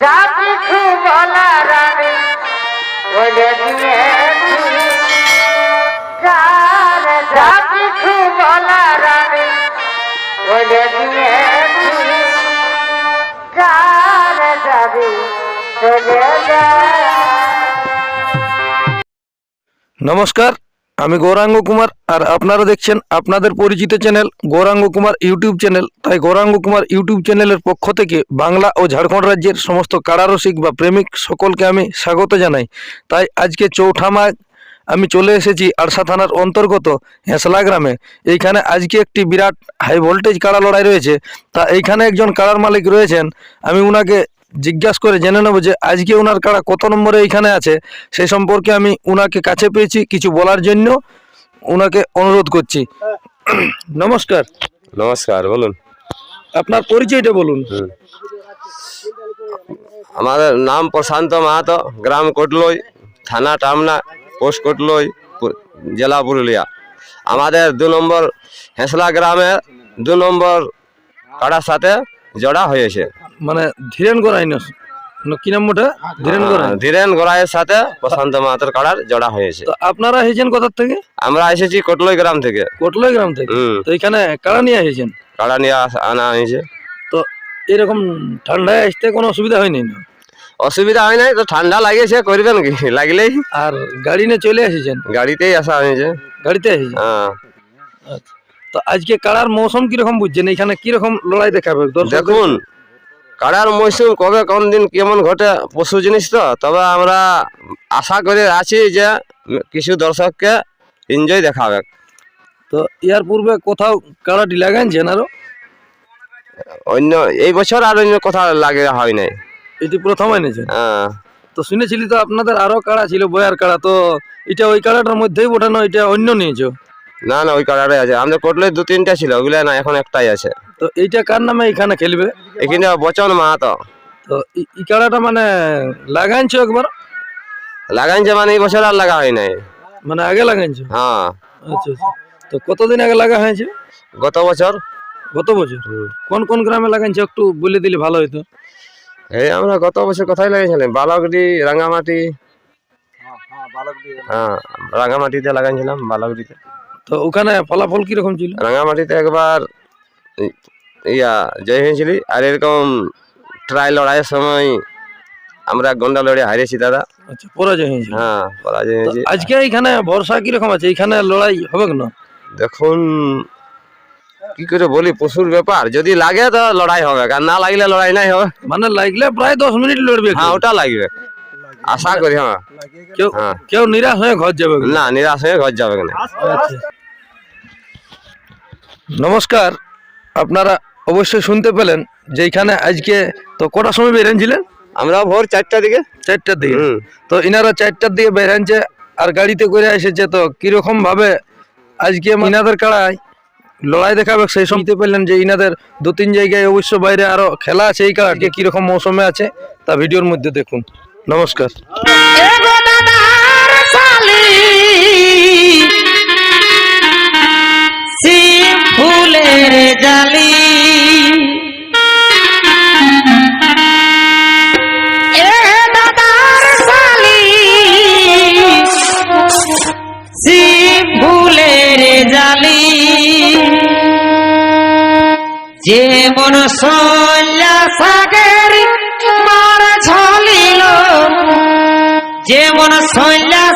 যা কিছু বলার আমি বলে দিয়েছি। যার যা কিছু বলার আমি বলে দিয়েছি। যার যাবি চলে যা। নমস্কার আমি গৌরাঙ্গ কুমার আর আপনারা দেখছেন আপনাদের পরিচিত channel Gaurang Kumar YouTube channel. তাই গৌরাঙ্গ কুমার ইউটিউব চ্যানেলের পক্ষ থেকে বাংলা ও ঝাড়খণ্ড রাজ্যের সমস্ত কারারসিক বা প্রেমিক সকলকে আমি স্বাগত জানাই। তাই আজকে চৌঠা মাঘ আমি চলে এসেছি আরসা থানার অন্তর্গত হেঁসলা গ্রামে। এইখানে আজকে একটি বিরাট হাই ভোল্টেজ কাড়া লড়াই রয়েছে। তা এইখানে একজন কাড়ার মালিক রয়েছেন। আমি উনাকে জিজ্ঞাসা করে জেনে নেব যে আজকে ওনার কাড়া কত নম্বরে এইখানে আছে সেই সম্পর্কে আমি ওনাকে কাছে পেয়েছি কিছু বলার জন্য ওনাকে অনুরোধ করছি। নমস্কার। নমস্কার বলুন। আপনার পরিচয়টা বলুন। আমাদের নাম প্রশান্ত মাহাতো গ্রাম কোটলই থানা টামনা পোস্ট কোটলই জেলা পুরুলিয়া। আমাদের দু নম্বর হেঁসলা গ্রামের দু নম্বর কাড়ার সাথে জড়া হয়েছে। মানে ধীরেন গড়াই না না কি নাম ওটা? ধীরেন গড়াই। ধীরেন গোড়াইয়ের সাথে প্রশান্ত মাহাতোর কাড়ার জোড়া হয়েছে। তো আপনারা এসেছেন কোথার থেকে? আমরা এসেছি কোটলই গ্রাম থেকে। কোটলাই গ্রাম থেকে? তো এখানে কাড়া নিয়ে এসেছেন কাড়া নিয়ে আনা হয়েছে তো এরকম ঠান্ডায় আসতে কোনো অসুবিধা হয়নি না? অসুবিধা হয় নাই তো ঠান্ডা লাগিয়েছে করবেন কি? লাগলেই। আর গাড়ি নিয়ে চলে এসেছেন গাড়িতেই আসা হয়েছে। গাড়িতে এসেছেন হ্যাঁ। আচ্ছা। তো আজকে কাড়ার মৌসুম কীরকম বুঝছেন? এখানে কীরকম লড়াই দেখাবে? দেখুন কাড়ার মৌসুম কবে কোন দিন কেমন ঘটে পশু জিনিস তো তবে আমরা আশা করে আছি যে কিছু দর্শককে এনজয় দেখাবে। তো ইয়ার পূর্বে কোথাও কাড়াটি লাগাইছেন আরও? অন্য এই বছর আর অন্য কোথাও লাগে হয় নাই। এটি প্রথম এনেছেন? হ্যাঁ। তো শুনেছিলি তো আপনাদের আরও কাড়া ছিল বয়ার কাড়া তো এটা ওই কাড়াটার মধ্যেই ওঠানো এটা অন্য নিয়েছো? না না ওই কাড়াটাই আছে। আমাদের কোটলে দু তিনটা ছিল ওগুলো না এখন একটাই আছে। তো এইটা কার নামে এখানে খেলবে? এখানে বচন মাহাতো। তো এই- কাড়াটা মানে লাগাইছো একবার? লাগাইছে মানে এই বছর আর লাগা হয় নাই। মানে আগে লাগাইছো হ্যাঁ। আচ্ছা আচ্ছা। তো কতদিন আগে লাগা হয়েছে? গত বছর। গত বছর? কোন কোন গ্রামে লাগাইছো একটু বলে দিলে ভালো হতো এই আমরা গত বছর কোথায় লাগিয়েছিলাম বালকডি রাঙ্গামাটি হ্যাঁ রাঙ্গামাটিতে লাগাইছিলাম বালকডিতে। তো ওখানে ফলাফল কীরকম ছিল? রাঙামাটিতে একবার ইয়া জয় হয়েছিলি আর এরকম ট্রাই লড়াইয়ের সময় আমরা গন্ডা লড়ে হারিয়েছি দাদা। আচ্ছা পরাজয় হয়েছিল হ্যাঁ পরাজয় হয়েছি। আজকে এখানে ভরসা কীরকম আছে? এখানে লড়াই হবে না দেখুন কি করে বলি পশুর ব্যাপার। যদি লাগে তো লড়াই হবে আর না লাগলে লড়াই নাই হবে। মানে লাগলে প্রায় দশ মিনিট লড়বে হ্যাঁ ওটা লাগবে। আশা করি হ্যাঁ। কেউ হ্যাঁ। কেউ নিরাশ হয়ে ঘর যাবে না। না নিরাশ হয়ে ঘর যাবে না আচ্ছা। নমস্কার। আপনারা অবশ্যই শুনতে পেলেন যে এখানে আজকে তো কটার সময় বেরিয়েছিলেন আমরা ভোর চারটার দিকে। চারটার দিকে। তো ইনারা চারটার দিকে বেরিয়েছে আর গাড়িতে করে এসেছে তো কীরকম ভাবে আজকে ইনাদের কাড়ায় লড়াই দেখাবে সেই শুনতে পেলেন যে ইনাদের দু তিন জায়গায় অবশ্য বাইরে আরও খেলা আছে এই কাড়াকে কীরকম মৌসুমে আছে তা ভিডিওর মধ্যে দেখুন। নমস্কার। জালি ফুলের জালি। যেমন সল্লা সাগর মার ঝলিল যেমন সন্ধ্যা